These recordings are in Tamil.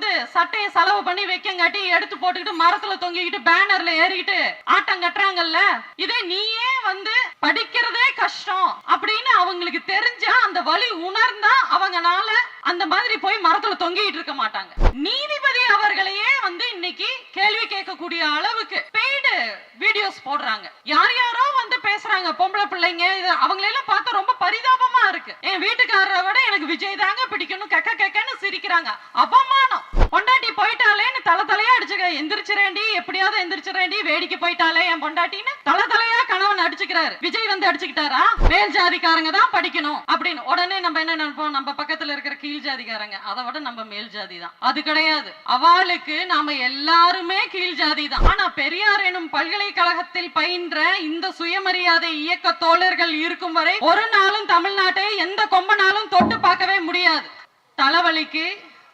வந்து சட்டையை செலவு பண்ணி வைக்கங்காட்டி எடுத்து போட்டுக்கிட்டு மரத்துல தொங்கிக்கிட்டு பேனர்ல ஏறிக்கிட்டு ஆட்டம் கட்டுறாங்கல்ல? இதே நீயே வந்து படிக்கிறதே கஷ்டம் அப்படின்னு அவங்களுக்கு தெரிஞ்சா அந்த வழி உணர்ந்தா அவங்கனால அந்த மாதிரி போய் மரத்துல தொங்கிட்டு இருக்க மாட்டாங்க. நீதிபதி அவர்களையே வந்து இன்னைக்கு கேள்வி கேட்கக்கூடிய அளவுக்கு பெய்டு வீடியோஸ் போடுறாங்க. யார் யாரோ வந்து பேசுறாங்க பொம்பளை பிள்ளைங்க இது அவங்களெல்லாம் பார்த்தா ரொம்ப பரிதாபமா இருக்கு. என் வீட்டுக்காரரை விட எனக்கு விஜய் தாங்க பிடிக்கணும் கக்க கக்கன்னு சிரிக்கிறாங்க. அவமானம். பொண்டாட்டி போயிட்டாலேன்னு தலை தலையா அடிச்சுக்க. எந்திரிச்சிரேண்டி எப்படியாவது எந்திரிச்சிரேண்டி வேடிக்கை போயிட்டாலே என் பொண்டாட்டின்னு தலை தலையா கணவன் அடிச்சுக்கிறாரு. விஜய் வந்து அடிச்சுக்கிட்டாரா? மேல் ஜாதிக்காரங்க தான் படிக்கணும் அப்படின்னு. உடனே நம்ம என்ன நினைப்போம்? நம்ம பக்கத்துல இருக்கிற கீழ் ஜாதிக்காரங்க. அதை விட நம்ம மேல் ஜாதி தான். அது கிடையாது. அவளுக்கு நாம எல்லாருமே கீழ் ஜாதி தான். ஆனா பெரியார் எனும் பல்கலைக்கழகத்தில் பயின்ற இந்த சுயமரியாதை இயக்க தோழர்கள் இருக்கும் வரை ஒரு நாளும் தமிழ்நாட்டை எந்த கொம்பனாலும் தொட்டு பார்க்கவே முடியாது. தலைவலிக்கு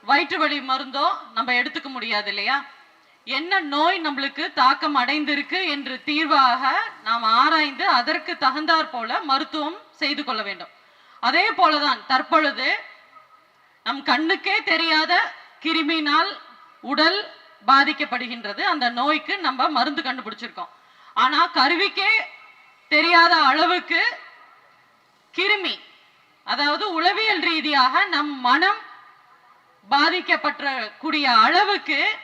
வயிற்று வலி மருந்தோ நம்ம எடுத்துக்க முடியாது இல்லையா? என்ன நோய் நம்மளுக்கு தாக்கம் அடைந்திருக்கு என்று தீர்வாக நாம் ஆராய்ந்து அதற்கு தகுந்தாற் போல மருத்துவம் செய்து கொள்ள வேண்டும். அதே போலதான் தற்பொழுது நம் கண்ணுக்கே தெரியாத கிருமினால் உடல் பாதிக்கப்படுகின்றது. அந்த நோய்க்கு நம்ம மருந்து கண்டுபிடிச்சிருக்கோம். ஆனா கருவிக்கே தெரியாத அளவுக்கு கிருமி அதாவது உளவியல் ரீதியாக நம் மனம் பாதிக்கப்பட்ட கூடிய அளவுக்கு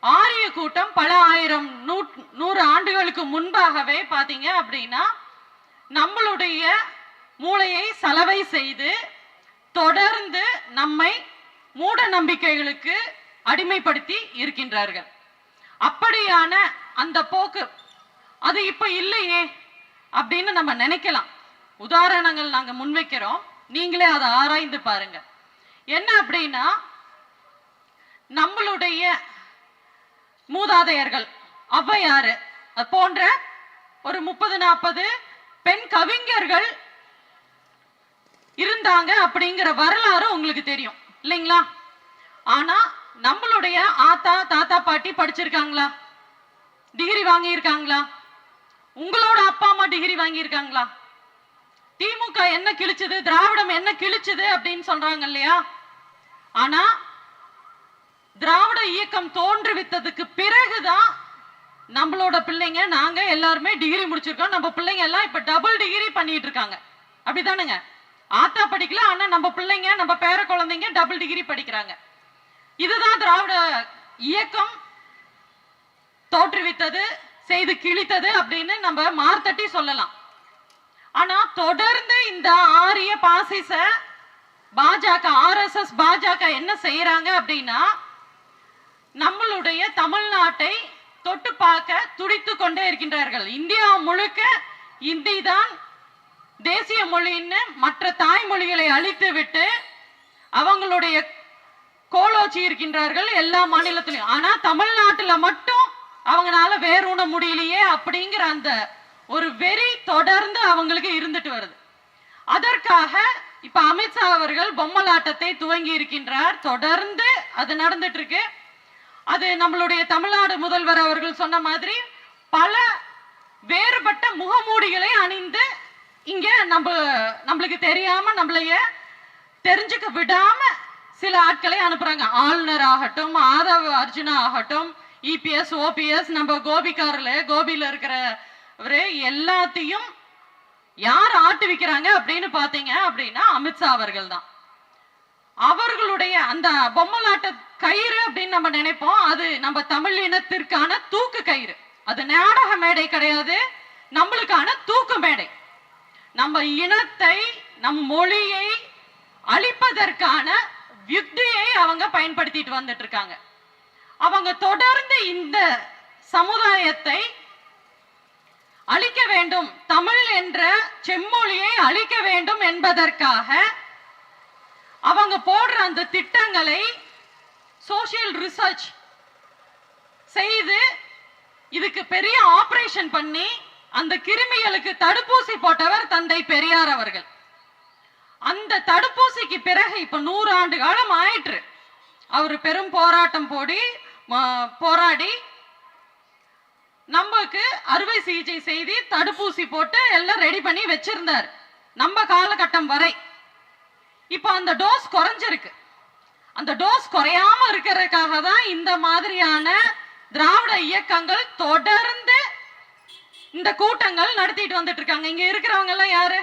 ஆரிய கூட்டம் பல ஆயிரம் நூற்- நூறு ஆண்டுகளுக்கு முன்பாகவே பார்த்தீங்க அப்படின்னா நம்மளுடைய மூளையை சலவை செய்து தொடர்ந்து நம்மை மூட நம்பிக்கைகளுக்கு அடிமைப்படுத்தி இருக்கின்றார்கள். அப்படியான அந்த போக்கு அது இப்ப இல்லையே அப்படின்னு நம்ம நினைக்கலாம். உதாரணங்கள் நாங்க முன்வைக்கிறோம். நீங்களே அதை ஆராய்ந்து பாருங்க. என்ன அப்படின்னா நம்மளுடைய மூதாதையர்கள் ஔவையாரு அது போன்ற ஒரு முப்பது நாற்பது பெண் கவிஞர்கள் இருந்தாங்க அப்படிங்கிற வரலாறு உங்களுக்கு தெரியும் இல்லைங்களா? ஆனா நம்மளுடைய ஆத்தா தாத்தா பாட்டி படிச்சிருக்காங்களா? டிகிரி வாங்கியிருக்காங்களா? உங்களோட அப்பா அம்மா டிகிரி வாங்கியிருக்காங்களா? திமுக என்ன கிழிச்சது திராவிடம் என்ன கிழிச்சது அப்படின்னு சொல்றாங்க இல்லையா? ஆனா திராவிட இயக்கம் தோன்றுவித்ததுக்கு பிறகுதான் நம்மளோட பிள்ளைங்க நாங்க எல்லாருமே டிகிரி முடிச்சிருக்கோம். நம்ம பிள்ளைங்க எல்லாம் இப்ப டபுள் டிகிரி பண்ணிட்டு இருக்காங்க. அப்படிதானுங்க ஆத்தா படிக்கல ஆனா நம்ம பிள்ளைங்க நம்ம பேர குழந்தைங்க டபுள் டிகிரி படிக்கிறாங்க. இதுதான் திராவிட இயக்கம். தோற்றுவித்தது செய்து கிழித்தது அப்படின்னு நம்ம மார்த்தட்டி சொல்லலாம். ஆனா தொடர்ந்து இந்த ஆரிய பாசிச பாஜக ஆர்எஸ்எஸ் பாஜக என்ன செய்யறாங்க அப்படின்னா நம்மளுடைய தமிழ்நாட்டை தொட்டு பார்க்க துடித்து கொண்டே இருக்கின்றார்கள். இந்தியா முழுக்க இந்தி தான் தேசிய மொழின்னு மற்ற தாய்மொழிகளை அழித்து விட்டு அவங்களுடைய கோலோச்சி இருக்கின்றார்கள் எல்லா மாநிலத்திலையும். ஆனா தமிழ்நாட்டுல மட்டும் அவங்களால வேரூன முடியலையே அப்படிங்கிற அந்த ஒரு வெறி தொடர்ந்து அவங்களுக்கு இருந்துட்டு வருது. அதற்காக இப்ப அமித்ஷா அவர்கள் பொம்மலாட்டத்தை துவங்கி இருக்கின்றார். தொடர்ந்து அது நடந்துட்டு இருக்கு. அது நம்மளுடைய தமிழ்நாடு முதல்வர் அவர்கள் சொன்ன மாதிரி பல வேறுபட்ட முகமூடிகளை அணிந்து இங்க நம்ம நம்மளுக்கு தெரியாம நம்மளைய தெரிஞ்சுக்க விடாம சில ஆட்களை அனுப்புறாங்க. ஆளுநர் ஆகட்டும் ஆதவ் அர்ஜுனா ஆகட்டும் இபிஎஸ் ஓபிஎஸ் நம்ம கோபிக்காரில் கோபியில் இருக்கிறவரு எல்லாத்தையும் யார் ஆட்டுவிக்கிறாங்க அப்படின்னு பார்த்தீங்க அப்படின்னா அமித்ஷா அவர்கள் தான். அவர்களுடைய அந்த பொம்மலாட்ட கயிறு அப்படின்னு நம்ம நினைப்போம். அது நம்ம தமிழ் இனத்திற்கான தூக்கு கயிறு. அது நாடக மேடை கிடையாது. நம்மளுக்கான தூக்கு மேடை. நம்ம இனத்தை நம் மொழியை அழிப்பதற்கான யுக்தியை அவங்க பயன்படுத்திட்டு வந்துட்டு இருக்காங்க. அவங்க தொடர்ந்து இந்த சமுதாயத்தை அழிக்க வேண்டும். தமிழ் என்ற செம்மொழியை அழிக்க வேண்டும் என்பதற்காக அவங்க போடுற அந்த திட்டங்களை சோசியல் ரிசர்ச் செய்து இதுக்கு பெரிய ஆபரேஷன் பண்ணி அந்த கிருமிகளுக்கு தடுப்பூசி போட்டவர் தந்தை பெரியார் அவர்கள். அந்த தடுப்பூசிக்கு பிறகு இப்ப நூறு ஆண்டு காலம் ஆயிற்று. அவர் பெரும் போராட்டம் போடி போராடி நமக்கு அறுவை சிகிச்சை செய்து தடுப்பூசி போட்டு எல்லாம் ரெடி பண்ணி வச்சிருந்தார். நம்ம காலகட்டம் வரை. இப்போ அந்த டோஸ் குறைஞ்சிருக்கு. அந்த டோஸ் குறையாம இருக்கிறதுக்காக தான் இந்த மாதிரியான திராவிட இயக்கங்கள் தொடர்ந்து இந்த கூட்டங்கள் நடத்திட்டு வந்துட்டு இருக்காங்க. இங்க இருக்கிறவங்க எல்லாம் யாரு?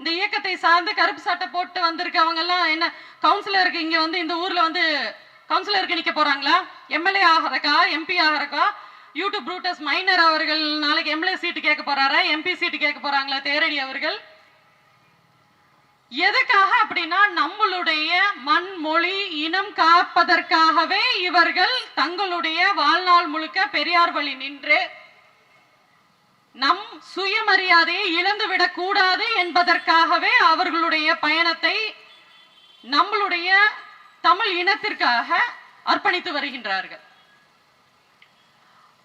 இந்த இயக்கத்தை சார்ந்து கருப்பு சட்டை போட்டு வந்திருக்கவங்க எல்லாம் என்ன கவுன்சிலருக்கு இங்க வந்து இந்த ஊர்ல வந்து கவுன்சிலருக்கு நிக்க போறாங்களா? எம்எல்ஏ ஆகிறக்கா? எம்பி ஆகிறக்கா? யூடியூப் ப்ரூட்டஸ் மைனர் அவர்கள் நாளைக்கு எம்எல்ஏ சீட்டு கேட்க போறாரா? எம்பி சீட்டு கேட்க போறாங்களா? தேரடி அவர்கள்? எதுக்காக அப்படின்னா நம்மளுடைய மண் மொழி இனம் காப்பதற்காகவே இவர்கள் தங்களுடைய வாழ்நாள் முழுக்க பெரியார் வழி நின்று நம் சுயமரியாதையை இழந்துவிடக் கூடாது என்பதற்காகவே அவர்களுடைய பயணத்தை நம்மளுடைய தமிழ் இனத்திற்காக அர்ப்பணித்து வருகின்றார்கள்.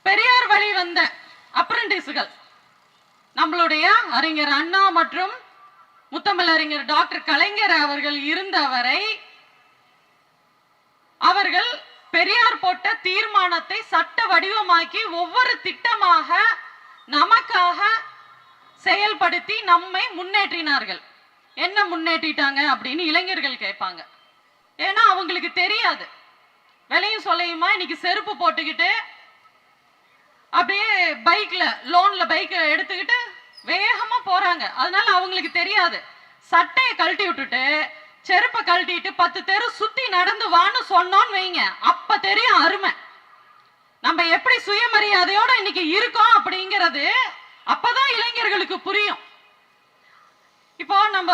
பெரியார் வழி வந்த அப்ரண்டிஸுகள் நம்மளுடைய அறிஞர் அண்ணா மற்றும் முத்தமிழறிஞர் டாக்டர் கலைஞர் அவர்கள் இருந்தவரை அவர்கள் பெரியார் போட்ட தீர்மானத்தை சட்ட வடிவமாக்கி ஒவ்வொரு திட்டமாக நமக்காக செயல்படுத்தி நம்மை முன்னேற்றினார்கள். என்ன முன்னேற்றிட்டாங்க அப்படின்னு இளைஞர்கள் கேட்பாங்க. ஏன்னா அவங்களுக்கு தெரியாது. விலையும் சொல்லையுமா? இன்னைக்கு செருப்பு போட்டுக்கிட்டு அப்படியே பைக்ல லோன்ல பைக் எடுத்துக்கிட்டு வேகமா போறாங்க. அதனால அவங்களுக்கு தெரியாது. சட்டையை கழட்டி விட்டுட்டு செருப்பை கழட்டிட்டு பத்து தெரு சுத்தி நடந்து வான்னு சொன்னோன்னு வைங்க. அப்ப தெரியும் அருமை. நம்ம எப்படி சுயமரியாதையோட இன்னைக்கு இருக்கோம் அப்படிங்கிறது அப்பதான் இளைஞர்களுக்கு புரியும். இப்போ நம்ம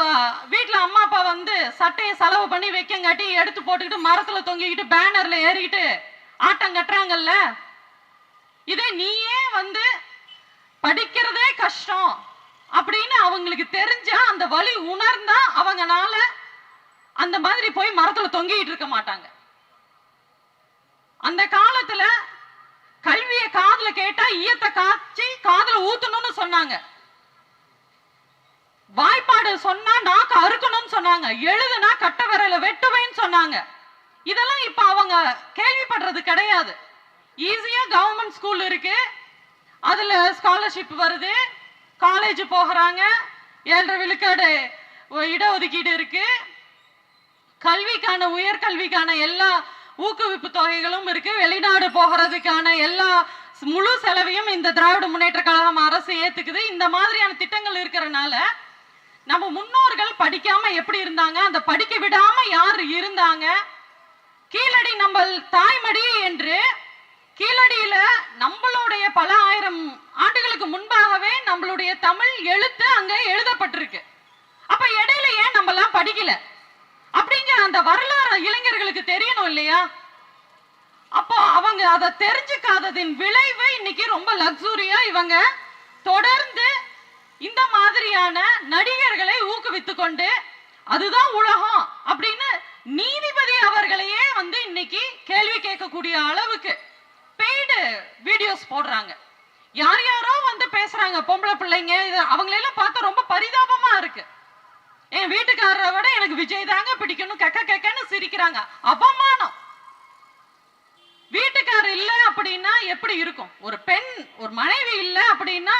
வீட்டுல அம்மா அப்பா வந்து சட்டையை செலவு பண்ணி வைக்கங்காட்டி எடுத்து போட்டுக்கிட்டு மரத்துல தொங்கிக்கிட்டு பேனர்ல ஏறிக்கிட்டு ஆட்டம் கட்டுறாங்கல்ல? இதே நீயே வந்து படிக்கிறதே கஷ்டம் அப்படின்னு அவங்களுக்கு தெரிஞ்சா அந்த வழி உணர்ந்தா அவங்கனால அந்த மாதிரி போய் மரத்துல தொங்கிட்டு இருக்க மாட்டாங்க. அந்த காலத்துல கல்விய காதல கேட்டா ஈயத்தை காய்ச்சி காதுல ஊத்தணும்னு சொன்னாங்க. வாய்ப்பாடு சொன்னா நாக்கு அறுக்கணும்னு சொன்னாங்க. எழுதுனா கட்ட விரல வெட்டுவேன்னு சொன்னாங்க. இதெல்லாம் இப்ப அவங்க கேள்விப்படுறது கிடையாது. ஈஸியா கவர்மெண்ட் ஸ்கூல் இருக்கு. அதில் ஸ்காலர்ஷிப் வருது. காலேஜ் போகிறாங்க. ஏழரை விழுக்காடு இடஒதுக்கீடு இருக்கு. கல்விக்கான உயர்கல்விக்கான எல்லா ஊக்குவிப்பு தொகைகளும் இருக்கு. வெளிநாடு போகிறதுக்கான எல்லா முழு செலவையும் இந்த திராவிட முன்னேற்ற கழகம் அரசு ஏத்துக்குது. இந்த மாதிரியான திட்டங்கள் இருக்கிறனால நம்ம முன்னோர்கள் படிக்காம எப்படி இருந்தாங்க? அந்த படிக்க விடாம யார் இருந்தாங்க? கீழடி நம்ம தாய்மடி என்று கீழடியில நம்மளுடைய பல ஆயிரம் ஆண்டுகளுக்கு முன்பாகவே நம்மளுடைய தமிழ் எழுத்து அங்க எழுதப்பட்டிருக்கு. அப்ப இடையில ஏன் நம்ம எல்லாம் படிக்கல? அப்படிங்கிற அந்த வரலாறு இளைஞர்களுக்கு தெரியணும் இல்லையா? அப்போ அவங்க அதை தெரிஞ்சுக்காததின் விளைவு இன்னைக்கு ரொம்ப லக்ஸூரியா இவங்க தொடர்ந்து இந்த மாதிரியான நடிகர்களை ஊக்குவித்து கொண்டு அதுதான் உலகம் அப்படின்னு நீதிபதி அவர்களையே வந்து இன்னைக்கு கேள்வி கேட்கக்கூடிய அளவுக்கு பெய்டு வீடியோஸ் போடுறாங்க. யார் யாரோ வந்து பேசுறாங்க பொம்பளை பிள்ளைங்க இது அவங்களெல்லாம் பார்த்தா ரொம்ப பரிதாபமா இருக்கு. என் வீட்டுக்காரரை விட எனக்கு விஜய் தாங்க பிடிக்கணும் கக்க கக்கன்னு சிரிக்கிறாங்க. அவமானம். வீட்டுக்காரர் இல்ல அப்படின்னா எப்படி இருக்கும்? ஒரு பெண் ஒரு மனைவி இல்ல அப்படின்னா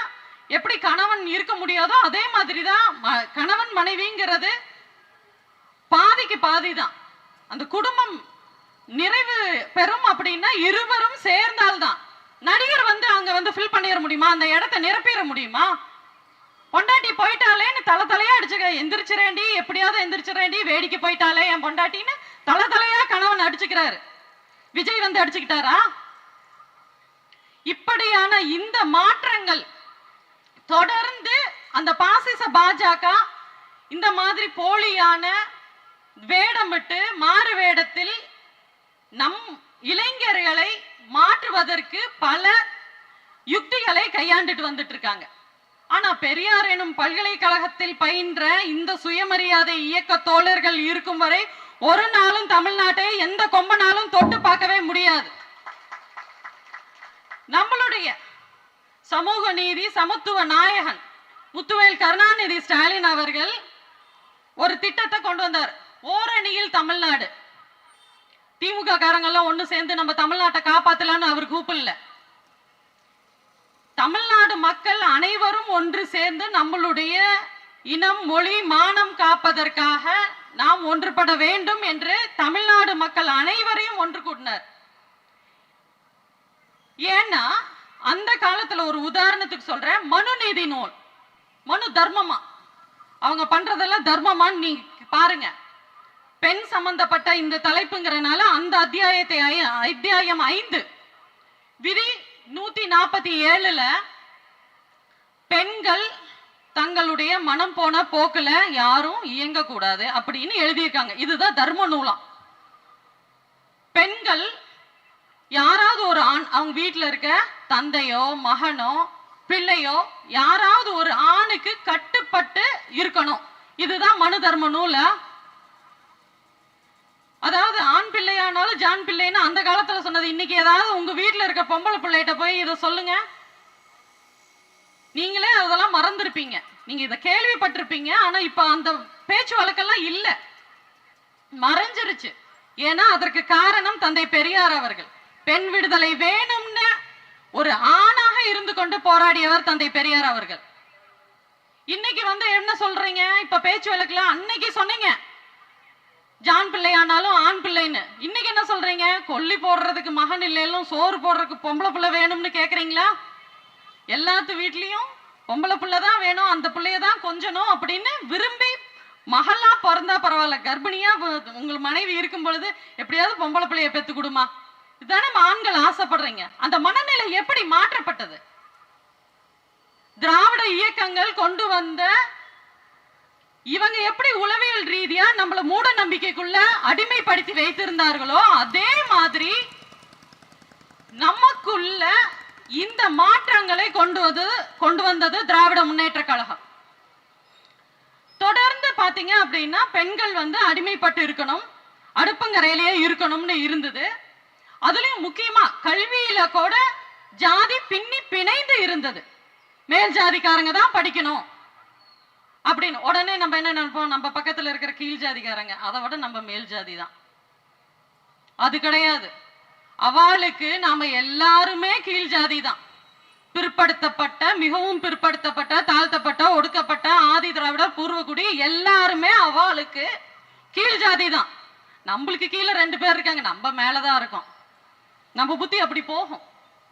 எப்படி கணவன் இருக்க முடியாதோ அதே மாதிரிதான் ம- கணவன் மனைவிங்கிறது பாதிக்கு பாதி தான் அந்த குடும்பம் நிறைவு பெறும் அப்படின்னா இருவரும் சேர்ந்தால்தான். நடிகர் வந்து அங்க வந்து ஃபில் பண்ணிட முடியுமா? அந்த இடத்தை நிரப்பிட முடியுமா? பொண்டாட்டி போயிட்டாலேன்னு தலை தலையா அடிச்சுக்க எந்திரிச்சிரேண்டி எப்படியாவது எந்திரிச்சிரேண்டி வேடிக்கை போயிட்டாலே என் பொண்டாட்டின்னு தலை தலையா கணவன் அடிச்சுக்கிறாரு. விஜய் வந்து அடிச்சுக்கிட்டாரா? இப்படியான இந்த மாற்றங்கள் தொடர்ந்து அந்த பாசிச பாஜக இந்த மாதிரி போலியான வேடமிட்டு மாறு வேடத்தில் நம் இளைஞர்களை மாற்றுவதற்கு பல யுக்திகளை கையாண்டுட்டு வந்துட்டு இருக்காங்க. ஆனா பெரியார் எனும் பல்கலைக்கழகத்தில் பயின்ற இந்த சுயமரியாதை இயக்க தோழர்கள் இருக்கும் வரை ஒரு நாளும் தமிழ்நாட்டை எந்த கொம்பனாலும் தொட்டு பார்க்கவே முடியாது. நம்மளுடைய சமூக நீதி சமத்துவ நாயகன் முத்துவேல் கருணாநிதி ஸ்டாலின் அவர்கள் ஒரு திட்டத்தை கொண்டு வந்தார். ஓரணியில் தமிழ்நாடு. திமுக காரங்கெல்லாம் ஒண்ணு சேர்ந்து நம்ம தமிழ்நாட்டை காப்பாற்றலான்னு அவர் கூப்பிடல. தமிழ்நாடு மக்கள் அனைவரும் ஒன்று சேர்ந்து நம்மளுடைய இனம் மொழி மானம் காப்பதற்காக நாம் ஒன்றுபட வேண்டும் என்று தமிழ்நாடு மக்கள் அனைவரையும் ஒன்று கூட்டினர். ஏன்னா அந்த காலத்துல ஒரு உதாரணத்துக்கு சொல்றேன். மனுநீதி நூல் மனு தர்மமா அவங்க பண்றதெல்லாம் தர்மமான்னு நீங்க பாருங்க. பெண் சம்பந்தப்பட்ட இந்த தலைப்புங்கிறனால அந்த அத்தியாயத்தை அத்தியாயம் ஐந்து. விதி நூத்தி நாற்பத்தி ஏழுல பெண்கள் தங்களுடைய மனம் போன போக்குல யாரும் இயங்க கூடாது அப்படின்னு எழுதியிருக்காங்க. இதுதான் தர்ம நூலாம் பெண்கள் யாராவது ஒரு ஆண் அவங்க வீட்டில் இருக்க தந்தையோ மகனோ பிள்ளையோ யாராவது ஒரு ஆணுக்கு கட்டுப்பட்டு இருக்கணும். இதுதான் மனு தர்ம நூல. அதாவது ஆண் பிள்ளையானாலும் ஜான் பிள்ளைன்னு அந்த காலத்துல சொன்னது. இன்னைக்கு ஏதாவது உங்க வீட்டுல இருக்க பொம்பளை பிள்ளைகிட்ட போய் இதை சொல்லுங்க. நீங்களே அதெல்லாம் மறந்துருப்பீங்க. நீங்க இதை கேள்விப்பட்டிருப்பீங்க. ஆனா இப்ப அந்த பேச்சு வழக்கெல்லாம் இல்ல. மறைஞ்சிருச்சு. ஏன்னா அதற்கு காரணம் தந்தை பெரியார் அவர்கள். பெண் விடுதலை வேணும்னு ஒரு ஆணாக இருந்து கொண்டு போராடியவர் தந்தை பெரியார் அவர்கள். இன்னைக்கு வந்து என்ன சொல்றீங்க? இப்ப பேச்சு வழக்குல அன்னைக்கு சொன்னீங்க. ஜான் பிள்ளையானாலும் ஆண் பிள்ளைன்னு. இன்னைக்கு என்ன சொல்றீங்க? கொல்லி போடுறதுக்கு மகன் இல்லைலும் சோறு போடுறதுக்கு பொம்பளை பிள்ளை வேணும்னு கேக்குறீங்களா? எல்லாத்து வீட்லயும் பொம்பளை பிள்ளை தான் வேணும் அந்த பிள்ளைய தான் கொஞ்சணும் அப்படின்னு விரும்பி மகளா பிறந்தா பரவாயில்ல. கர்ப்பிணியா உங்களுக்கு உங்கள் மனைவி இருக்கும் பொழுது எப்படியாவது பொம்பளை பிள்ளைய பெத்து கொடுமா. இதுதானே ஆண்கள் ஆசைப்படுறீங்க. அந்த மனநிலை எப்படி மாற்றப்பட்டது? திராவிட இயக்கங்கள் கொண்டு வந்த இவங்க எப்படி உளவியல் ரீதியா நம்மள மூட நம்பிக்கைக்குள்ள அடிமைப்படுத்தி வைத்திருந்தார்களோ அதே மாதிரி நமக்குள்ள இந்த மாற்றங்களை கொண்டு வந்து கொண்டு வந்தது திராவிட முன்னேற்ற கழகம். தொடர்ந்து பாத்தீங்க அப்படின்னா பெண்கள் வந்து அடிமைப்பட்டு இருக்கணும் அடுப்பங்கரையிலேயே இருக்கணும்னு இருந்தது. அதுலயும் முக்கியமா கல்வியில கூட ஜாதி பின்னி பிணைந்து இருந்தது. மேல் ஜாதிக்காரங்க தான் படிக்கணும். அப்படின்னு. உடனே நம்ம என்ன நினைப்போம்? நம்ம பக்கத்துல இருக்கிற கீழ் ஜாதிக்காரங்க அதை விட நம்ம மேல் ஜாதி தான். அது கிடையாது. அவளுக்கு நாம எல்லாருமே கீழ் ஜாதி தான். பிற்படுத்தப்பட்ட மிகவும் பிற்படுத்தப்பட்ட தாழ்த்தப்பட்ட ஒடுக்கப்பட்ட ஆதி திராவிட பூர்வகுடி எல்லாருமே அவளுக்கு கீழ் ஜாதி தான். நம்மளுக்கு கீழே ரெண்டு பேர் இருக்காங்க. நம்ம மேலதான் இருக்கோம். நம்ம புத்தி அப்படி போகும்.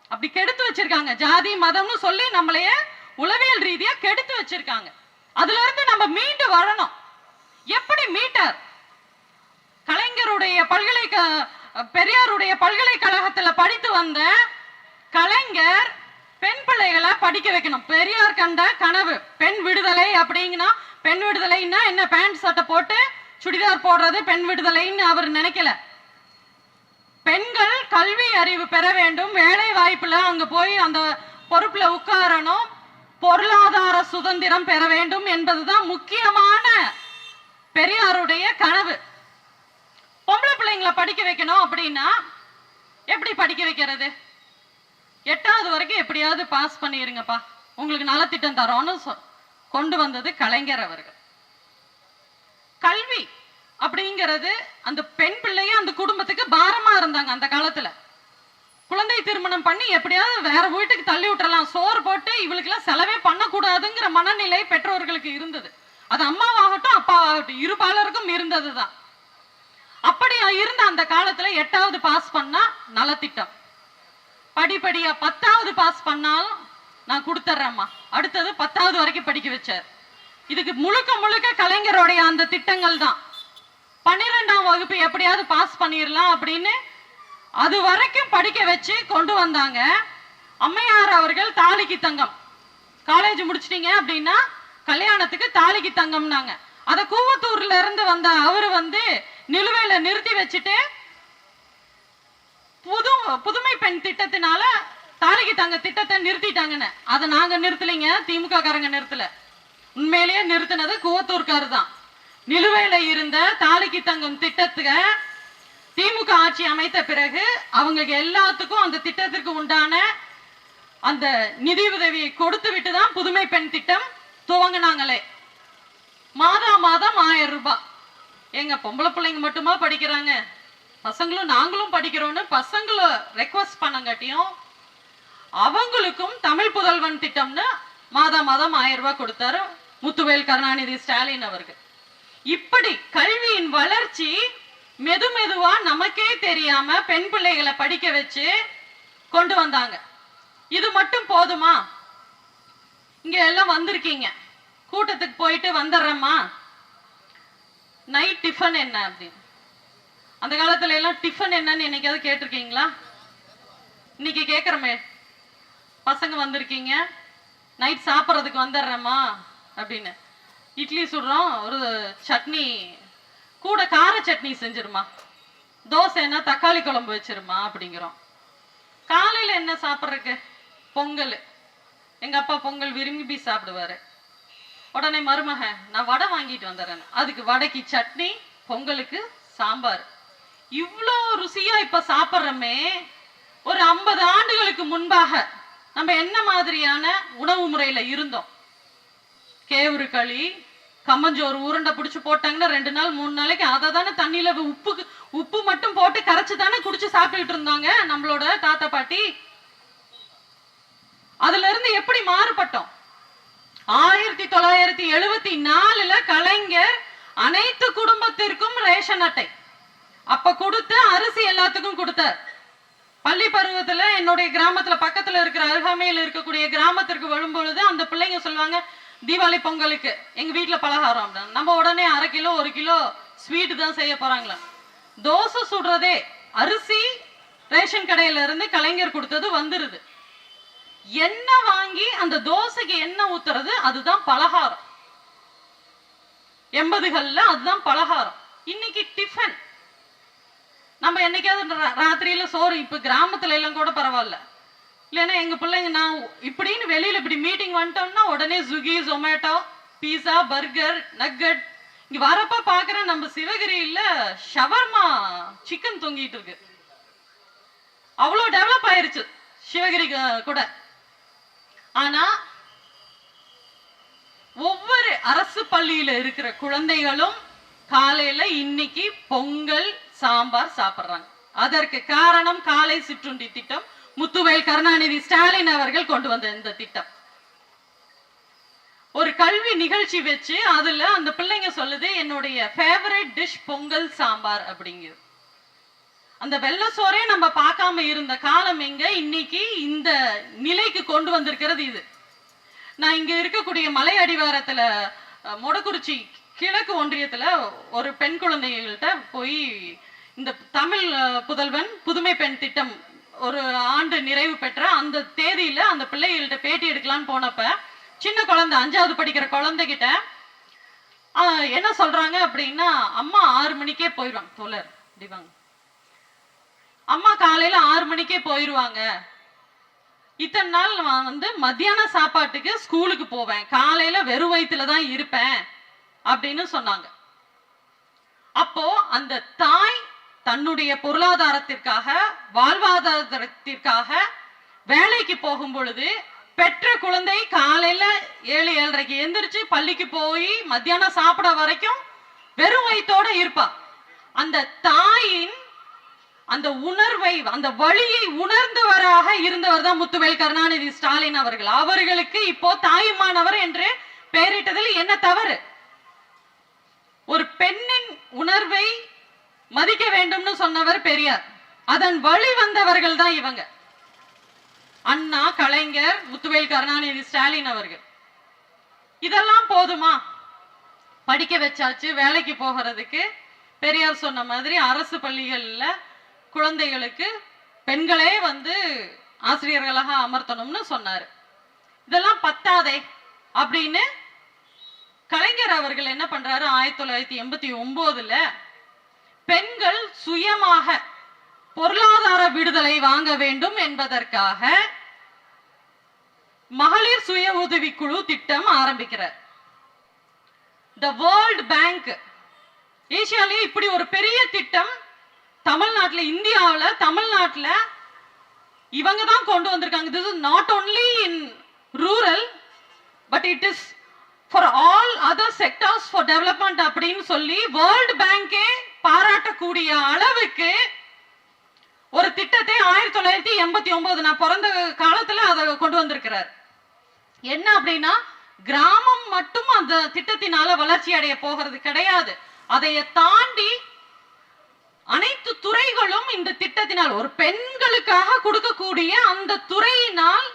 அப்படி கெடுத்து வச்சிருக்காங்க. ஜாதி மதம்னு சொல்லி நம்மளைய உளவியல் ரீதியா கெடுத்து வச்சிருக்காங்க. அதுல இருந்து நம்ம மீண்டு வரணும். எப்படி மீட்டர்? கலைஞருடைய பல்கலைக்க பெரியாருடைய பல்கலைக்கழகத்துல படித்து வந்த கலைஞர் பெண் பிள்ளைகளை படிக்க வைக்கணும். பெரியார் கண்ட கனவு பெண் விடுதலை அப்படிங்கன்னா பெண் விடுதலைன்னா என்ன பேண்ட் சட்டை போட்டு சுடிதார் போடுறது பெண் விடுதலைன்னு அவர் நினைக்கல. பெண்கள் கல்வி அறிவு பெற வேண்டும் வேலை வாய்ப்புல அங்க போய் அந்த பொறுப்புல உட்காரணும். பொருளாதார சுதந்திரம் பெற வேண்டும் என்பதுதான் முக்கியமான பெரியாருடைய கனவு. பொம்பளை பிள்ளைங்களை படிக்க வைக்கணும் அப்படின்னா எப்படி படிக்க வைக்கிறது? எட்டாவது வரைக்கும் எப்படியாவது பாஸ் பண்ணிருங்கப்பா. உங்களுக்கு நலத்திட்டம் தரோன்னு சொ- கொண்டு வந்தது கலைஞர் அவர்கள். கல்வி அப்படிங்கிறது அந்த பெண் பிள்ளைய அந்த குடும்பத்துக்கு பாரமா இருந்தாங்க அந்த காலத்துல. குழந்தை திருமணம் பண்ணி எப்படியாவது வேற வீட்டுக்கு தள்ளி விட்டுறலாம். சோறு போட்டு இவளுக்கெல்லாம் செலவே பண்ணக்கூடாதுங்கிற மனநிலை பெற்றோர்களுக்கு இருந்தது. அது அம்மாவாகட்டும் அப்பாவாகட்டும் இரு பாலருக்கும் இருந்ததுதான். அப்படி இருந்த அந்த காலத்துல எட்டாவது பாஸ் பண்ணா நலத்திட்டம். படிப்படியா பத்தாவது பாஸ் பண்ணாலும் நான் கொடுத்துட்றேம்மா. அடுத்தது பத்தாவது வரைக்கும் படிக்க வச்சார். இதுக்கு முழுக்க முழுக்க கலைஞருடைய அந்த திட்டங்கள் தான் பன்னிரெண்டாம் வகுப்பு எப்படியாவது பாஸ் பண்ணிடலாம் அப்படின்னு அது வரைக்கும் படிக்க வச்சு கொண்டு வந்தாங்க. அம்மையார் அவர்கள் தாலிக்கு தங்கம். காலேஜ் முடிச்சிட்டீங்க அப்படின்னா கல்யாணத்துக்கு தாலிக்கு தங்கம்னாங்க. அத கூவத்தூர்ல இருந்து வந்த அவரு வந்து நிலுவையில நிறுத்தி வச்சுட்டு புது புதுமை பெண் திட்டத்தினால தாலிக்கு தங்க திட்டத்தை நிறுத்திட்டாங்கன்னு. அதை நாங்க நிறுத்தலைங்க திமுக காரங்க நிறுத்தல. உண்மையிலேயே நிறுத்தினது கூவத்தூர்காரு தான். நிலுவையில இருந்த தாலிக்கு தங்கம் திட்டத்துக்கு திமுக ஆட்சி அமைத்த பிறகு அவங்க எல்லாத்துக்கும் அந்த திட்டத்திற்கு உண்டான அந்த நிதி உதவியை கொடுத்து விட்டு தான் புதுமை பெண் திட்டம் துவங்கினாங்களே. மாதா மாதம் ஆயிரம் ரூபாய் எங்க பொம்பளை பிள்ளைங்க மட்டுமா படிக்கிறாங்க? பசங்களும் நாங்களும் படிக்கிறோம்னு பசங்களை ரெக்வஸ்ட் பண்ணங்காட்டியும் அவங்களுக்கும் தமிழ் புதல்வன் திட்டம்னு மாதா மாதம் ஆயிரம் ரூபாய் கொடுத்தாரு முத்துவேல் கருணாநிதி ஸ்டாலின் அவர்கள் இப்படி கல்வியின் வளர்ச்சி மெது மெதுவா நமக்கே தெரியாம பெண் பிள்ளைகளை படிக்க வச்சு கொண்டு வந்தாங்க. இது மட்டும் போதுமா? இங்க எல்லாம் வந்திருக்கீங்க. கூட்டத்துக்கு போயிட்டு வந்துடுறேம்மா. நைட் டிஃபன் என்ன அப்படின்னு. அந்த காலத்துல எல்லாம் டிஃபன் என்னன்னு என்னைக்காவது கேட்டிருக்கீங்களா? இன்னைக்கு கேக்குறமே பசங்க வந்திருக்கீங்க. நைட் சாப்பிட்றதுக்கு வந்துடுறேம்மா அப்படின்னு. இட்லி சுடுறோம் ஒரு சட்னி கூட கார சட்னி செஞ்சிருமா? தோசைன்னா தக்காளி குழம்பு வச்சிருமா அப்படிங்கிறோம். காலையில என்ன சாப்பிட்றதுக்கு? பொங்கல். எங்கள் அப்பா பொங்கல் விரும்பி சாப்பிடுவாரு. உடனே மருமக நான் வடை வாங்கிட்டு வந்துடுறேன் அதுக்கு வடைக்கு சட்னி பொங்கலுக்கு சாம்பார். இவ்வளோ ருசியாக இப்போ சாப்பிட்றோமே. ஒரு ஐம்பது ஆண்டுகளுக்கு முன்பாக நம்ம என்ன மாதிரியான உணவு முறையில் இருந்தோம்? கேவுரு களி கம்மஞ்சோறு உருண்டை பிடிச்சி போட்டாங்கன்னா ரெண்டு நாள் மூணு நாளைக்கு அதை தானே தண்ணியில உப்பு உப்பு மட்டும் போட்டு கரைச்சு தானே குடிச்சு சாப்பிட்டுட்டு இருந்தாங்க நம்மளோட தாத்தா பாட்டி. அதுல இருந்து எப்படி மாறுபட்டோம்? ஆயிரத்தி தொள்ளாயிரத்தி எழுபத்தி நாலுல கலைஞர் அனைத்து குடும்பத்திற்கும் ரேஷன் அட்டை. அப்ப கொடுத்து அரிசி எல்லாத்துக்கும் கொடுத்தார். பள்ளி பருவத்துல என்னுடைய கிராமத்துல பக்கத்துல இருக்கிற அருகாமையில் இருக்கக்கூடிய கிராமத்திற்கு வரும்பொழுது அந்த பிள்ளைங்க சொல்லுவாங்க தீபாவளி பொங்கலுக்கு எங்கள் வீட்டில் பலகாரம் அப்படின்னு. நம்ம உடனே அரை கிலோ ஒரு கிலோ ஸ்வீட்டு தான் செய்ய போகிறாங்களா தோசை சுடுறதே அரிசி ரேஷன் கடையிலேருந்து கலைஞர் கொடுத்தது வந்துடுது எண்ணெய் வாங்கி அந்த தோசைக்கு எண்ணெய் ஊத்துறது அதுதான் பலகாரம். எண்பதுகளில் அதுதான் பலகாரம். இன்னைக்கு டிஃபன் நம்ம என்னைக்காவது ரா- ராத்திரியில சோறு இப்போ கிராமத்துல எல்லாம் கூட பரவாயில்ல. இல்லைன்னா எங்க பிள்ளைங்க நான் இப்படின்னு வெளியில இப்படி மீட்டிங் வந்துட்டோம்னா உடனே Swiggy Zomato pizza burger nugget இங்க வரப்ப பாக்குறேன் நம்ம சிவகிரியில ஷவர்மா சிக்கன் தொங்கிட்டு இருக்கு. அவ்வளவு டெவலப் ஆயிருச்சு சிவகிரி கூட. ஆனா ஒவ்வொரு அரசு பள்ளியில இருக்கிற குழந்தைகளும் காலையில இன்னைக்கு பொங்கல் சாம்பார் சாப்பிடுறாங்க. அதற்கு காரணம் காலை சிற்றுண்டி திட்டம் முத்துவேல் கருணாநிதி ஸ்டாலின் அவர்கள் கொண்டு வந்த இந்த திட்டம். ஒரு கல்வி நிகழ்ச்சி வச்சு அதுல அந்த பிள்ளைங்க சொல்லுது என்னுடைய ஃபேவரட் டிஷ் பொங்கல் சாம்பார் அப்படிங்குது. அந்த வெள்ள சோறே நம்ம பார்க்காம இருந்த காலம் எங்க? இன்னைக்கு இந்த நிலைக்கு கொண்டு வந்திருக்கிறது இது. நான் இங்க இருக்கக்கூடிய மலை அடிவாரத்துல மொடக்குறிச்சி கிழக்கு ஒன்றியத்துல ஒரு பெண் குழந்தைகள்கிட்ட போய் இந்த தமிழ் புதல்வன் புதுமை பெண் திட்டம் ஒரு ஆண்டு நிறைவு பெற்ற அந்த தேதியில அந்த பிள்ளைகள்கிட்ட பேட்டி எடுக்கலான்னு போனப்ப சின்ன குழந்தை அஞ்சாவது படிக்கிற குழந்தைகிட்ட என்ன சொல்றாங்க? அப்படின்னா அம்மா ஆறு மணிக்கே போயிடுவாங்க தோழர் அப்படிவாங்க அம்மா காலையில ஆறு மணிக்கே போயிருவாங்க. இத்தனை நாள் நான் வந்து மத்தியான சாப்பாட்டுக்கு ஸ்கூலுக்கு போவேன். காலையில வெறும் வயிற்றுல தான் இருப்பேன். அப்படின்னு சொன்னாங்க. அப்போ அந்த தாய் தன்னுடைய பொருளாதாரத்திற்காக வாழ்வாதாரத்திற்காக வேலைக்கு போகும் பொழுது பெற்ற குழந்தை காலையில ஏழு ஏழரைக்கு எந்திரிச்சு பள்ளிக்கு போய் மத்தியானம் சாப்பிட வரைக்கும் வெறும் வயிற்றோட இருப்பா. அந்த தாயின் அந்த உணர்வை அந்த வழியை உணர்ந்தவராக இருந்தவர் தான் முத்துவேல் கருணாநிதி ஸ்டாலின் அவர்கள். அவர்களுக்கு இப்போ தாயுமானவர் என்று பெயரிட்டதில் என்ன தவறு? ஒரு பெண்ணின் உணர்வை மதிக்க வேண்டும்னு சொன்னவர் பெரியார். அதன் வழி வந்தவர்கள் தான் இவங்க. அண்ணா கலைஞர் முத்துவேல் கருணாநிதி ஸ்டாலின் அவர்கள். இதெல்லாம் போதுமா? படிக்க வச்சாச்சு வேலைக்கு போகிறதுக்கு. பெரியார் சொன்ன மாதிரி அரசு பள்ளிகள்ல குழந்தைகளுக்கு பெண்களே வந்து ஆசிரியர்களாக அமர்த்தணும்னு சொன்னாரு. இதெல்லாம் பத்தாதே அப்படின்னு கலைஞர் அவர்கள் என்ன பண்றாரு? ஆயிரத்தி தொள்ளாயிரத்தி எண்பத்தி ஒன்பதுல சுயமாக பொருளாதார விடுதலை வாங்க வேண்டும் என்பதற்காக மகளிர் சுய உதவிக்குழு திட்டம் ஆரம்பிக்கிறார். த வேர்ல்ட் பேங்க் ஏசியாலேயே இப்படி ஒரு பெரிய திட்டம் தமிழ்நாட்டுல இந்தியாவுல தமிழ்நாட்டுல இவங்க தான் கொண்டு வந்திருக்காங்க. This is not only in rural but it is for all other sectors for development அப்படின்னு சொல்லி வேர்ல்ட் பேங்கே பாராட்டக்கூடிய அளவுக்கு ஒரு திட்டத்தை ஆயிரத்தி தொள்ளாயிரத்தி எண்பத்தி ஒன்பது நான் பிறந்த காலத்துல அதை கொண்டு வந்திருக்கிறார். என்ன அப்படின்னா கிராமம் மட்டும் அந்த திட்டத்தினால வளர்ச்சி அடைய போகிறது கிடையாது. அதைய தாண்டி அனைத்து துறைகளும் இந்த திட்டத்தினால் ஒரு பெண்களுக்காக கொடுக்கக்கூடிய அந்த துறையினால்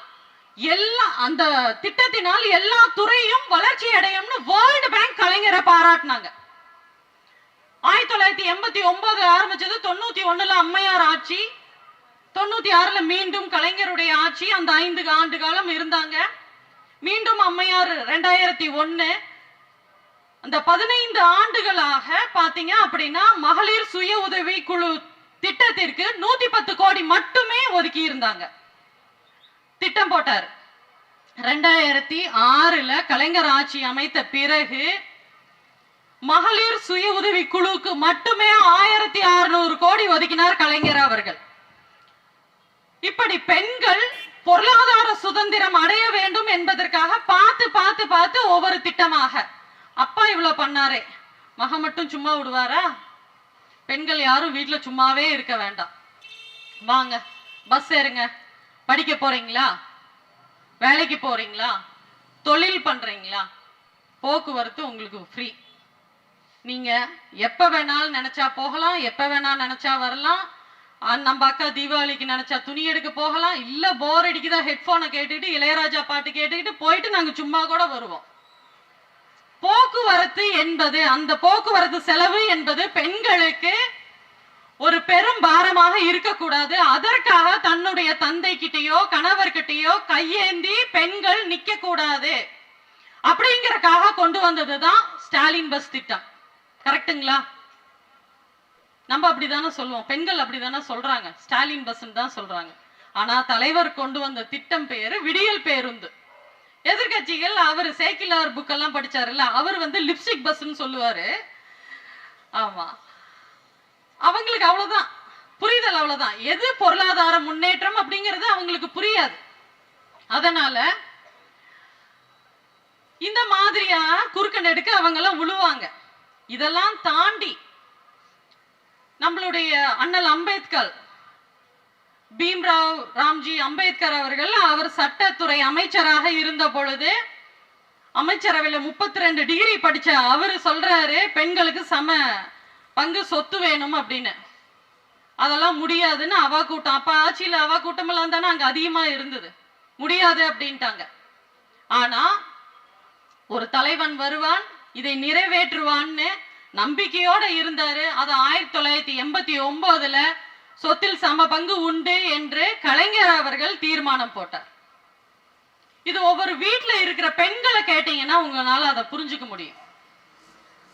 எல்லா அந்த திட்டத்தினால் எல்லா துறையும் வளர்ச்சி அடையும்னு வேர்ல்டு பேங்க் கலைஞரை பாராட்டினாங்க. ஆயிரத்தி தொள்ளாயிரத்தி எண்பத்தி ஒன்பது ஆரம்பிச்சது தொண்ணூத்தி ஒண்ணுல அம்மையார் ஆட்சி தொண்ணூத்தி ஆறுல மீண்டும் கலைஞருடைய ஆட்சி அந்த ஐந்து ஆண்டு காலம் இருந்தாங்க. மீண்டும் அம்மையார் ரெண்டாயிரத்தி ஒன்னு அந்த பதினைந்து ஆண்டுகளாக பாத்தீங்க அப்படின்னா மகளிர் சுய உதவி குழு திட்டத்திற்கு நூத்தி பத்து கோடி மட்டுமே ஒதுக்கி இருந்தாங்க. திட்டம் போட்டார். ரெண்டாயிரத்தி ஆறுல கலைஞர் ஆட்சி அமைத்த பிறகு மகளிர் சுய உதவி குழுக்கு மட்டுமே ஆயிரத்தி அறுநூறு கோடி ஒதுக்கினார் கலைஞர் அவர்கள். இப்படி பெண்கள் பொருளாதார சுதந்திரம் அடைய வேண்டும் என்பதற்காக பார்த்து பார்த்து பார்த்து ஒவ்வொரு திட்டமாக. அப்பா இவ்வளவு பண்ணாரே. மக மட்டும் சும்மா விடுவாரா? பெண்கள் யாரும் வீட்டுல சும்மாவே இருக்க வேண்டாம். வாங்க பஸ் ஏறுங்க. படிக்க போறீங்களா? வேலைக்கு போறீங்களா? தொழில் பண்றீங்களா? போக்குவரத்து உங்களுக்கு ஃப்ரீ நீங்க எப்ப வேணாலும் நினைச்சா போகலாம் எப்ப வேணாலும் நினைச்சா வரலாம். நம்ம அக்கா தீபாவளிக்கு நினைச்சா துணி எடுக்க போகலாம். இல்ல போர் அடிக்குதா ஹெட்போனை கேட்டுக்கிட்டு இளையராஜா பாட்டு கேட்டுக்கிட்டு போயிட்டு நாங்க சும்மா கூட வருவோம். போக்குவரத்து என்பது அந்த போக்குவரத்து செலவு என்பது பெண்களுக்கு ஒரு பெரும் பாரமாக இருக்கக்கூடாது. அதற்காக தன்னுடைய தந்தை கிட்டேயோ கணவர்கிட்டயோ கையேந்தி பெண்கள் நிக்க கூடாது அப்படிங்கறக்காக கொண்டு வந்ததுதான் ஸ்டாலின் பஸ் திட்டம். கரெக்ட்டுங்களா நம்ம அப்படிதானே சொல்லுவோம். பெண்கள் அப்படிதானே சொல்றாங்க. ஸ்டாலின் பஸ்ன்னு தான் சொல்றாங்க. ஆனா தலைவர் கொண்டு வந்த திட்டம் பேரு விடியல் பேருந்து. எதிர்க்கட்சிகள் அவர் சேக்கிலார் புக் எல்லாம் படிச்சாருல்ல அவர் வந்து லிப்ஸ்டிக் பஸ்ன்னு சொல்லுவாரு. ஆமா. அவங்களுக்கு அவ்வளவுதான். புரிதல் அவ்வளவுதான். எது பொருளாதார முன்னேற்றம் அப்படிங்கிறது அவங்களுக்கு புரியாது. அதனால இந்த மாதிரியா குறுக்க நெடுக்க அவங்க எல்லாம் உழுவாங்க. இதெல்லாம் தாண்டி நம்மளுடைய அண்ணல் அம்பேத்கர் பீம்ராவ் ராம்ஜி அம்பேத்கர் அவர்கள் அவர் சட்டத்துறை அமைச்சராக இருந்த பொழுது அமைச்சரவையில் முப்பத்தி ரெண்டு டிகிரி படிச்ச அவர் சொல்றாரு பெண்களுக்கு சம பங்கு சொத்து வேணும் அப்படின்னு. அதெல்லாம் முடியாதுன்னு அவா கூட்டம் அப்ப ஆட்சியில் அவா கூட்டமெல்லாம் தானே அங்க அதிகமா இருந்தது. முடியாது அப்படின்ட்டாங்க. ஆனா ஒரு தலைவன் வருவான் இதை நிறைவேற்றுவான்னு நம்பிக்கையோட இருந்தாரு. அது ஆயிரத்தி தொள்ளாயிரத்தி எண்பத்தி ஒன்பதுல சொத்தில் சம பங்கு உண்டு என்று கலைஞர் அவர்கள் தீர்மானம் போட்டார். இது ஒவ்வொரு வீட்டுல இருக்கிற பெண்களை கேட்டீங்கன்னா உங்களால அதை புரிஞ்சுக்க முடியும்.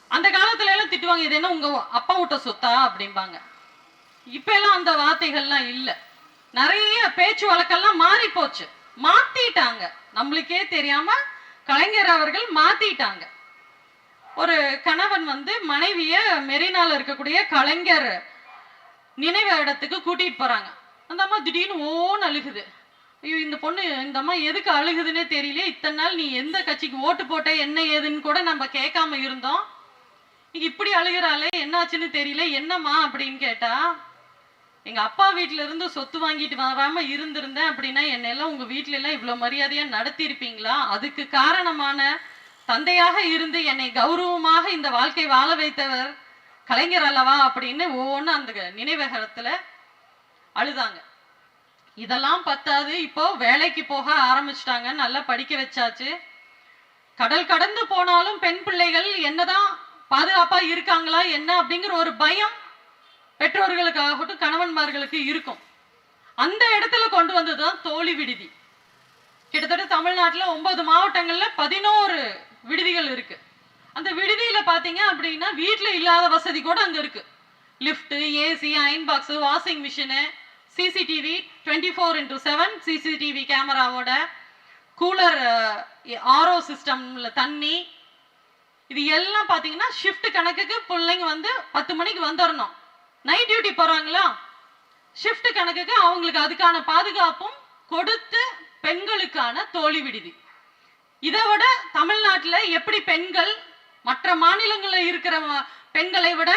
அந்த காலத்துல எல்லாம் திட்டுவாங்க இது என்ன உங்க அப்பா விட்ட சொத்தா? அப்படிம்பாங்க. இப்ப எல்லாம் அந்த வார்த்தைகள்லாம் இல்ல. நிறைய பேச்சு வழக்கெல்லாம் மாறி போச்சு மாத்திட்டாங்க. நம்மளுக்கே தெரியாம கலைஞர் அவர்கள் மாத்திட்டாங்க. ஒரு கணவன் வந்து மனைவிய மெரினால இருக்கக்கூடிய கலைஞர் நினைவு இடத்துக்கு கூட்டிட்டு போறாங்க. அந்த அம்மா திடீர்னு ஓன்னு அழுகுது. ஐயோ இந்த பொண்ணு இந்த அம்மா எதுக்கு அழுகுதுன்னே தெரியல இத்தனை நாள் நீ எந்த கட்சிக்கு ஓட்டு போட்ட என்ன ஏதுன்னு கூட நம்ம கேட்காம இருந்தோம். இப்படி அழுகிறாளே என்னாச்சுன்னு தெரியல என்னம்மா அப்படின்னு கேட்டா எங்க அப்பா வீட்டுல இருந்து சொத்து வாங்கிட்டு வராம இருந்திருந்தேன் அப்படின்னா என்னெல்லாம் உங்க வீட்டுல எல்லாம் இவ்வளவு மரியாதையா நடத்தி இருப்பீங்களா அதுக்கு காரணமான தந்தையாக இருந்து என்னை கௌரவமாக இந்த வாழ்க்கை வாழ வைத்தவர் கலைஞர் அல்லவா அப்படின்னு ஒவ்வொன்றும் அந்த நினைவகத்தில் அழுதாங்க. இதெல்லாம் பத்தாது. இப்போ வேலைக்கு போக ஆரம்பிச்சிட்டாங்க. நல்லா படிக்க வச்சாச்சு. கடல் கடந்து போனாலும் பெண் பிள்ளைகள் என்னதான் பாதுகாப்பா இருக்காங்களா என்ன அப்படிங்கிற ஒரு பயம் பெற்றோர்களுக்காகட்டும் கணவன்மார்களுக்கு இருக்கும். அந்த இடத்துல கொண்டு வந்ததுதான் தோழி விடுதி. கிட்டத்தட்ட தமிழ்நாட்டில் ஒன்பது மாவட்டங்களில் பதினோரு விடுதிகள் இருக்கு. அந்த விடுதியில பாத்தீங்க அப்படின்னா வீட்டுல இல்லாத வசதி கூட அங்க இருக்கு. Lift AC iron box washing machine CCTV twenty four into seven CCTV கேமராவோட கூலர் ஆர்ஓ சிஸ்டம்ல தண்ணி. இது எல்லாம் பார்த்தீங்கன்னா ஷிஃப்ட் கணக்குக்கு பிள்ளைங்க வந்து பத்து மணிக்கு வந்துடணும் நைட் டியூட்டி போறாங்களா? ஷிஃப்ட் கணக்குக்கு அவங்களுக்கு அதுக்கான பாதுகாப்பும் கொடுத்து பெண்களுக்கான தோழி விடுதி. இதை விட தமிழ்நாட்டில் எப்படி பெண்கள் மற்ற மாநிலங்களில் இருக்கிற பெண்களை விட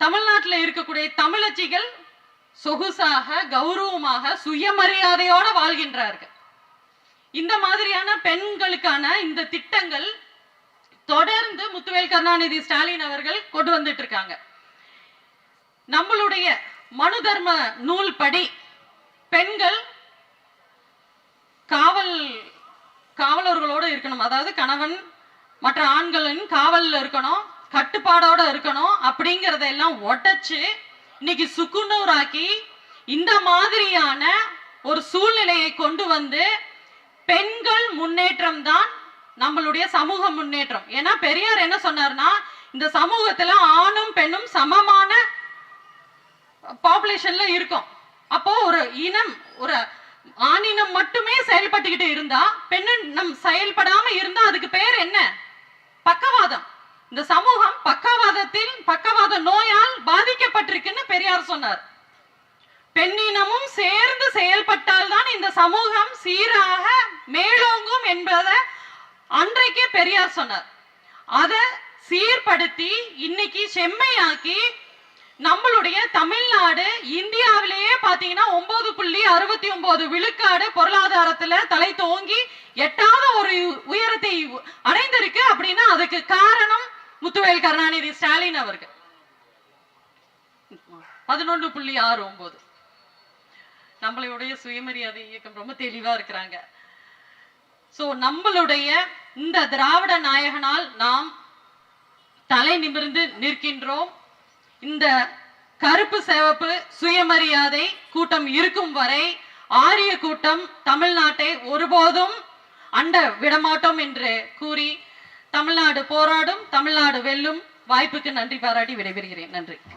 தமிழ்நாட்டில் இருக்கக்கூடிய தமிழச்சிகள் சொகுசாக கௌரவமாக சுயமரியாதையோட வாழ்கின்றார்கள். இந்த மாதிரியான பெண்களுக்கான இந்த திட்டங்கள் தொடர்ந்து முத்துவேல் கருணாநிதி ஸ்டாலின் அவர்கள் கொண்டு வந்துட்டு இருக்காங்க. நம்மளுடைய மனு தர்ம நூல் படி பெண்கள் இருக்கணும். அதாவது கணவன் மற்ற ஆண்களின் காவலில் இருக்கணும் கட்டுப்பாடோட இருக்கணும் அப்படிங்கறத எல்லாம் உடைச்சு இன்னைக்கு சுக்குநூறாக்கி இந்த மாதிரியான ஒரு சூழ்நிலையை கொண்டு வந்து பெண்கள் முன்னேற்றம் தான் நம்மளுடைய சமூக முன்னேற்றம். ஏன்னா பெரியார் என்ன சொன்னார்னா இந்த சமூகத்துல ஆணும் பெண்ணும் சமமான பாப்புலேஷன்ல இருக்கும். அப்போ ஒரு இனம் ஒரு ஆணினம் மட்டுமே செயல்பட்டுக்கிட்டு இருந்தா பெண்ணினம் செயல்படாம இருந்தா அதுக்கு பேர் என்ன? பக்கவாதம். இந்த சமூகம் பக்கவாதத்தில் பக்கவாத நோயால் பாதிக்கப்பட்டிருக்குன்னு பெரியார் சொன்னார். பெண்ணினமும் சேர்ந்து செயல்பட்டால் தான் இந்த சமூகம் சீராக மேலோங்கும் என்பதை அன்றைக்கே பெரியார் சொன்னார். அதை சீர்படுத்தி இன்னைக்கு செம்மையாக்கி நம்மளுடைய தமிழ்நாடு இந்தியாவிலேயே பாத்தீங்கன்னா ஒன்பது புள்ளி அறுபத்தி ஒன்பது விழுக்காடு பொருளாதாரத்துல தலை தோங்கி எட்டாவது ஒரு உயரத்தை அடைந்திருக்கு அப்படின்னா அதுக்கு காரணம் முத்துவேல் கருணாநிதி ஸ்டாலின் அவர்கள். பதினொன்று புள்ளி ஆறு ஒன்பது. நம்மளுடைய சுயமரியாதை இயக்கம் ரொம்ப தெளிவா இருக்கிறாங்க. சோ நம்மளுடைய இந்த திராவிட நாயகனால் நாம் தலை நிமிர்ந்து நிற்கின்றோம். இந்த கருப்பு சிவப்பு சுயமரியாதை கூட்டம் இருக்கும் வரை ஆரிய கூட்டம் தமிழ்நாட்டை ஒருபோதும் அண்ட விடமாட்டோம் என்று கூறி தமிழ்நாடு போராடும் தமிழ்நாடு வெல்லும் வாய்ப்புக்கு நன்றி பாராட்டி விடைபெறுகிறேன். நன்றி.